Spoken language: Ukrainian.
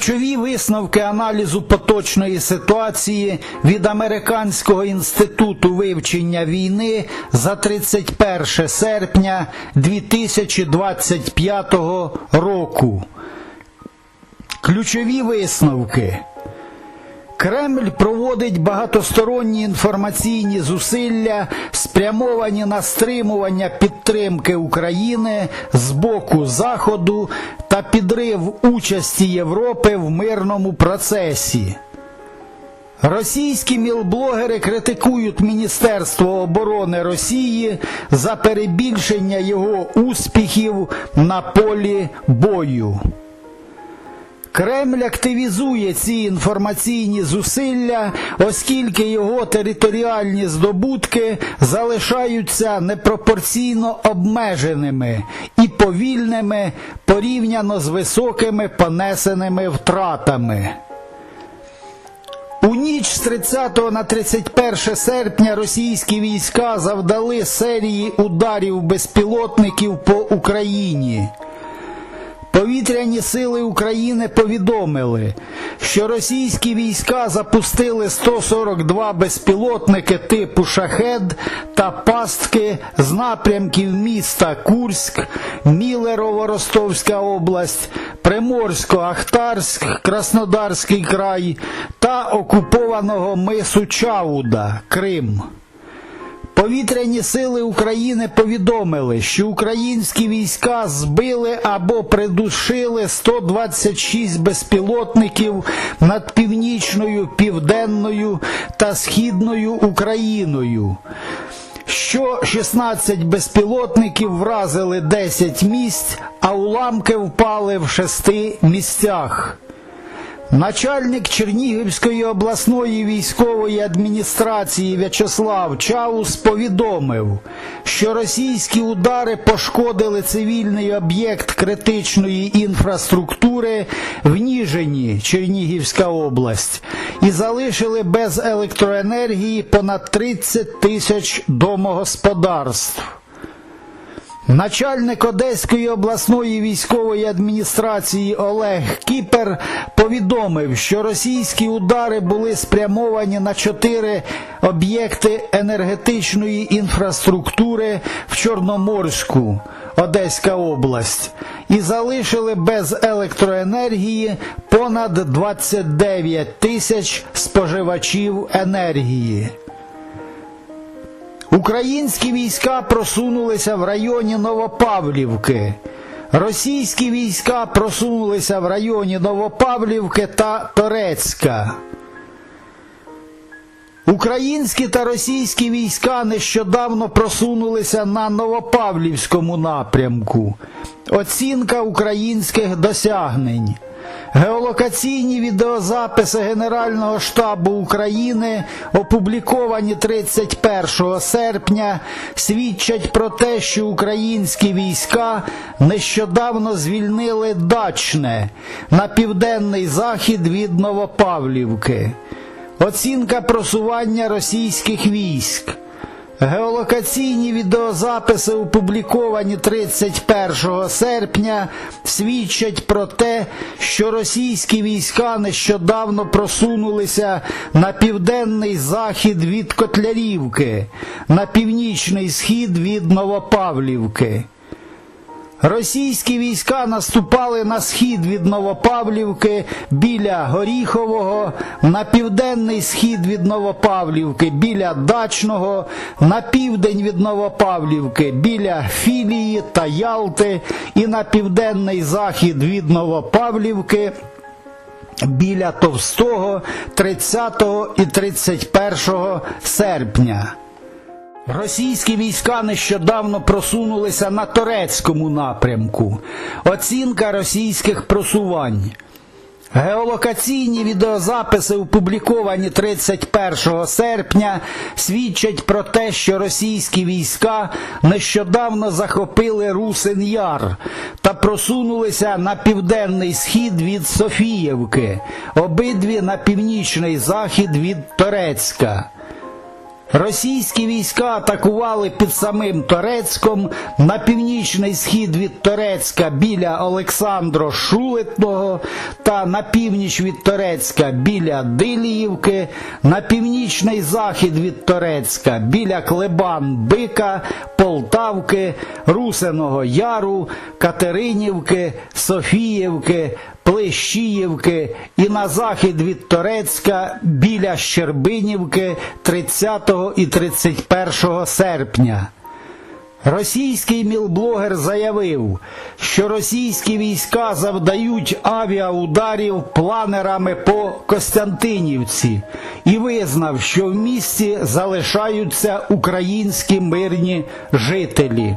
Ключові висновки аналізу поточної ситуації від Американського інституту вивчення війни за 31 серпня 2025 року. Ключові висновки. Кремль проводить багатосторонні інформаційні зусилля, спрямовані на стримування підтримки України з боку Заходу та підрив участі Європи в мирному процесі. Російські мілблогери критикують Міністерство оборони Росії за перебільшення його успіхів на полі бою. Кремль активізує ці інформаційні зусилля, оскільки його територіальні здобутки залишаються непропорційно обмеженими і повільними порівняно з високими понесеними втратами. У ніч з 30 на 31 серпня російські війська завдали серії ударів безпілотників по Україні. Повітряні сили України повідомили, що російські війська запустили 142 безпілотники типу Шахед та пастки з напрямків міста Курськ, Мілерово-Ростовська область, Приморсько-Ахтарськ, Краснодарський край та окупованого мису Чауда, Крим. Повітряні сили України повідомили, що українські війська збили або придушили 126 безпілотників над північною, південною та східною Україною. Що 16 безпілотників вразили 10 місць, а уламки впали в 6 місцях. Начальник Чернігівської обласної військової адміністрації В'ячеслав Чаус повідомив, що російські удари пошкодили цивільний об'єкт критичної інфраструктури в Ніжині, Чернігівська область, і залишили без електроенергії понад 30 тисяч домогосподарств. Начальник Одеської обласної військової адміністрації Олег Кіпер повідомив, що російські удари були спрямовані на чотири об'єкти енергетичної інфраструктури в Чорноморську, Одеська область, і залишили без електроенергії понад 29 тисяч споживачів енергії. Українські війська просунулися в районі Новопавлівки. Російські війська просунулися в районі Новопавлівки та Торецька. Українські та російські війська нещодавно просунулися на Новопавлівському напрямку. Оцінка українських досягнень. Геолокаційні відеозаписи Генерального штабу України, опубліковані 31 серпня, свідчать про те, що українські війська нещодавно звільнили Дачне на південний захід від Новопавлівки. Оцінка просування російських військ. Геолокаційні відеозаписи, опубліковані 31 серпня, свідчать про те, що російські війська нещодавно просунулися на південний захід від Котлярівки, на північний схід від Новопавлівки. Російські війська наступали на схід від Новопавлівки біля Горіхового, на південний схід від Новопавлівки біля Дачного, на південь від Новопавлівки біля Філії та Ялти і на південний захід від Новопавлівки біля Товстого 30 і 31 серпня. Російські війська нещодавно просунулися на Торецькому напрямку. Оцінка російських просувань. Геолокаційні відеозаписи, опубліковані 31 серпня, свідчать про те, що російські війська нещодавно захопили Русин Яр та просунулися на південний схід від Софіївки, обидві на північний захід від Торецька. Російські війська атакували під самим Торецьком. На північний схід від Торецька біля Олександро Шулетного та на північ від Торецька біля Диліївки, на північний захід від Торецька біля Клебан Бика, Полтавки, Русиного Яру, Катеринівки, Софіївки, Плещіївки і на захід від Торецька біля Щербинівки 30 і 31 серпня. Російський мілблогер заявив, що російські війська завдають авіаударів планерами по Костянтинівці і визнав, що в місті залишаються українські мирні жителі.